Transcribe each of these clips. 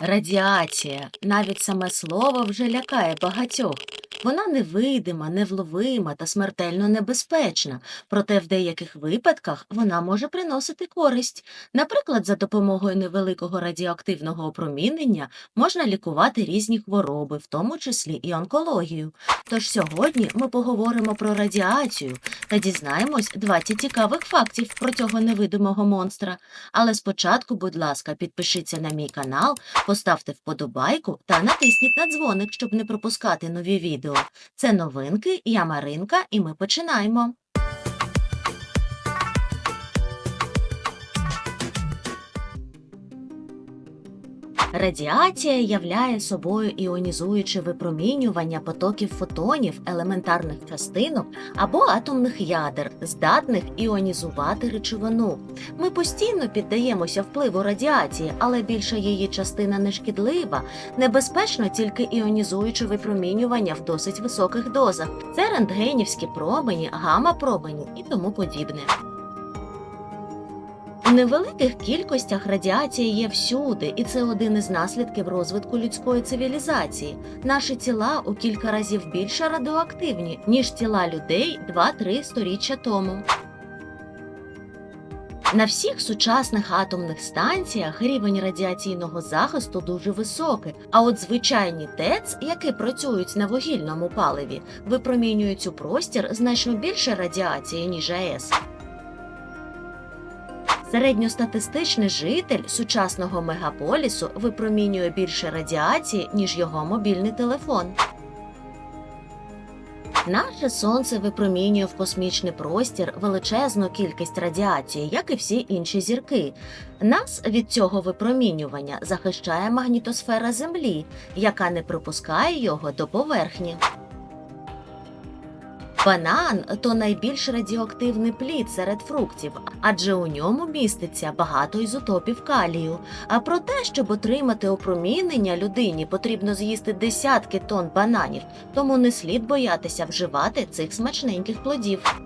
Радіація, навіть саме слово вже лякає багатьох. Вона невидима, невловима та смертельно небезпечна, проте в деяких випадках вона може приносити користь. Наприклад, за допомогою невеликого радіоактивного опромінення можна лікувати різні хвороби, в тому числі і онкологію. Тож сьогодні ми поговоримо про радіацію та дізнаємось 20 цікавих фактів про цього невидимого монстра. Але спочатку, будь ласка, підпишіться на мій канал, поставте вподобайку та натисніть на дзвоник, щоб не пропускати нові відео. Це новинки, я Маринка, і ми починаємо. Радіація являє собою іонізуюче випромінювання потоків фотонів, елементарних частинок або атомних ядер, здатних іонізувати речовину. Ми постійно піддаємося впливу радіації, але більша її частина не шкідлива. Небезпечно тільки іонізуюче випромінювання в досить високих дозах. Це рентгенівські промені, гамма-промені і тому подібне. У невеликих кількостях радіація є всюди, і це один із наслідків розвитку людської цивілізації. Наші тіла у кілька разів більше радіоактивні, ніж тіла людей 2-3 сторіччя тому. На всіх сучасних атомних станціях рівень радіаційного захисту дуже високий, а от звичайні ТЕЦ, які працюють на вугільному паливі, випромінюють у простір значно більше радіації, ніж АЕС. Середньостатистичний житель сучасного мегаполісу випромінює більше радіації, ніж його мобільний телефон. Наше сонце випромінює в космічний простір величезну кількість радіації, як і всі інші зірки. Нас від цього випромінювання захищає магнітосфера Землі, яка не пропускає його до поверхні. Банан то найбільш радіоактивний плід серед фруктів, адже у ньому міститься багато ізотопів калію. А про те, щоб отримати опромінення людині, потрібно з'їсти десятки тонн бананів, тому не слід боятися вживати цих смачненьких плодів.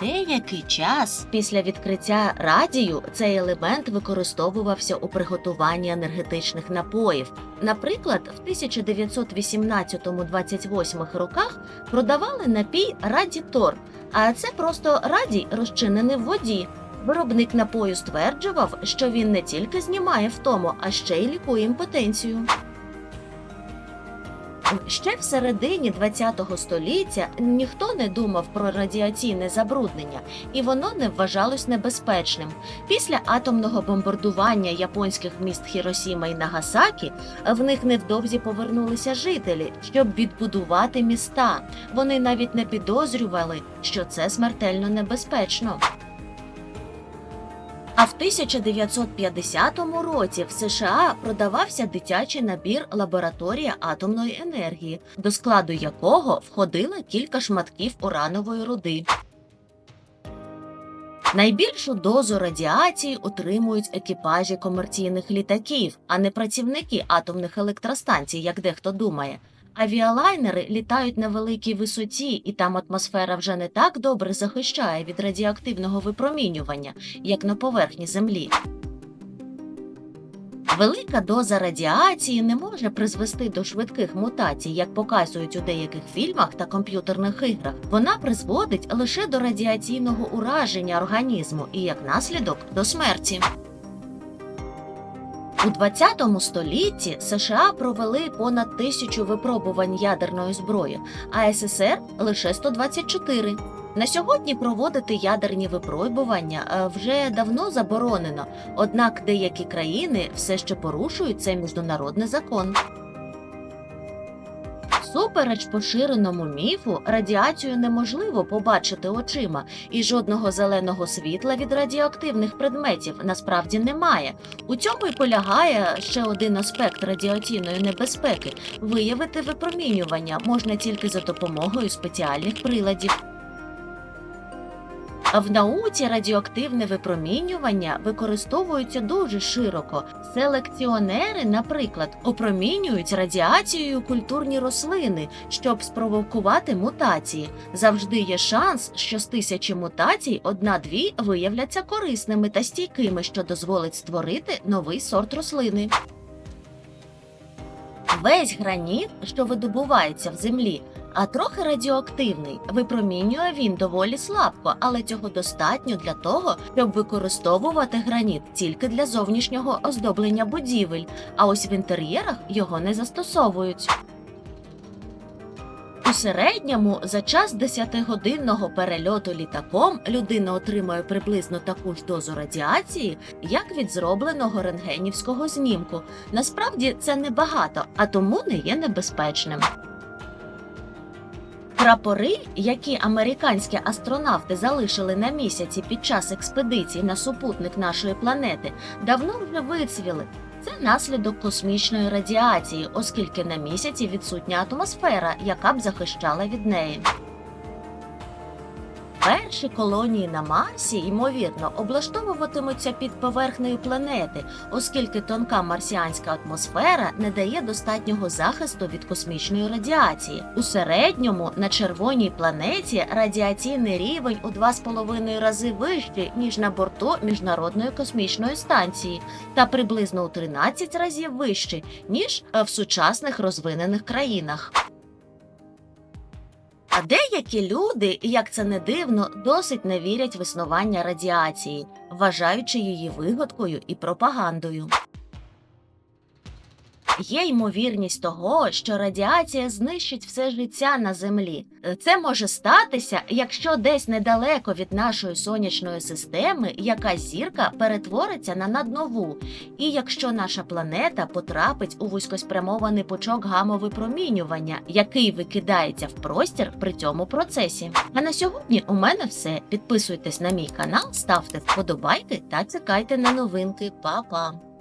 Деякий час після відкриття радію цей елемент використовувався у приготуванні енергетичних напоїв. Наприклад, в 1918-28 роках продавали напій Радітор, а це просто радій, розчинений в воді. Виробник напою стверджував, що він не тільки знімає втому, а ще й лікує імпотенцію. Ще в середині ХХ століття ніхто не думав про радіаційне забруднення, і воно не вважалось небезпечним. Після атомного бомбардування японських міст Хіросіма і Нагасакі в них невдовзі повернулися жителі, щоб відбудувати міста. Вони навіть не підозрювали, що це смертельно небезпечно. А в 1950 році в США продавався дитячий набір лабораторія атомної енергії, до складу якого входило кілька шматків уранової руди. Найбільшу дозу радіації отримують екіпажі комерційних літаків, а не працівники атомних електростанцій, як дехто думає. Авіалайнери літають на великій висоті, і там атмосфера вже не так добре захищає від радіоактивного випромінювання, як на поверхні Землі. Велика доза радіації не може призвести до швидких мутацій, як показують у деяких фільмах та комп'ютерних іграх. Вона призводить лише до радіаційного ураження організму і як наслідок до смерті. У 20 столітті США провели понад тисячу випробувань ядерної зброї, а СССР лише 124. На сьогодні проводити ядерні випробування е, вже давно заборонено, однак деякі країни все ще порушують цей міжнародний закон. Супереч поширеному міфу, радіацію неможливо побачити очима, і жодного зеленого світла від радіоактивних предметів насправді немає. У цьому й полягає ще один аспект радіаційної небезпеки. Виявити випромінювання можна тільки за допомогою спеціальних приладів. В науці радіоактивне випромінювання використовується дуже широко. Селекціонери, наприклад, опромінюють радіацією культурні рослини, щоб спровокувати мутації. Завжди є шанс, що з тисячі мутацій одна-дві виявляться корисними та стійкими, що дозволить створити новий сорт рослини. Весь граніт, що видобувається в землі, а трохи радіоактивний, випромінює він доволі слабко, але цього достатньо для того, щоб використовувати граніт тільки для зовнішнього оздоблення будівель, а ось в інтер'єрах його не застосовують. У середньому за час 10-годинного перельоту літаком людина отримує приблизно таку ж дозу радіації, як від зробленого рентгенівського знімку. Насправді це небагато, а тому не є небезпечним. Прапори, які американські астронавти залишили на місяці під час експедицій на супутник нашої планети, давно вже вицвіли. Це наслідок космічної радіації, оскільки на місяці відсутня атмосфера, яка б захищала від неї. Перші колонії на Марсі, ймовірно, облаштовуватимуться під поверхнею планети, оскільки тонка марсіанська атмосфера не дає достатнього захисту від космічної радіації. У середньому на червоній планеті радіаційний рівень у 2,5 рази вищий, ніж на борту Міжнародної космічної станції, та приблизно у 13 разів вищий, ніж е, в сучасних розвинених країнах. А деякі люди, як це не дивно, досить не вірять в існування радіації, вважаючи її вигадкою і пропагандою. Є ймовірність того, що радіація знищить все життя на землі. Це може статися, якщо десь недалеко від нашої сонячної системи якась зірка перетвориться на наднову, і якщо наша планета потрапить у вузькоспрямований пучок гамовипромінювання, який викидається в простір при цьому процесі. А на сьогодні у мене все. Підписуйтесь на мій канал, ставте вподобайки та чекайте на новинки. Па-па!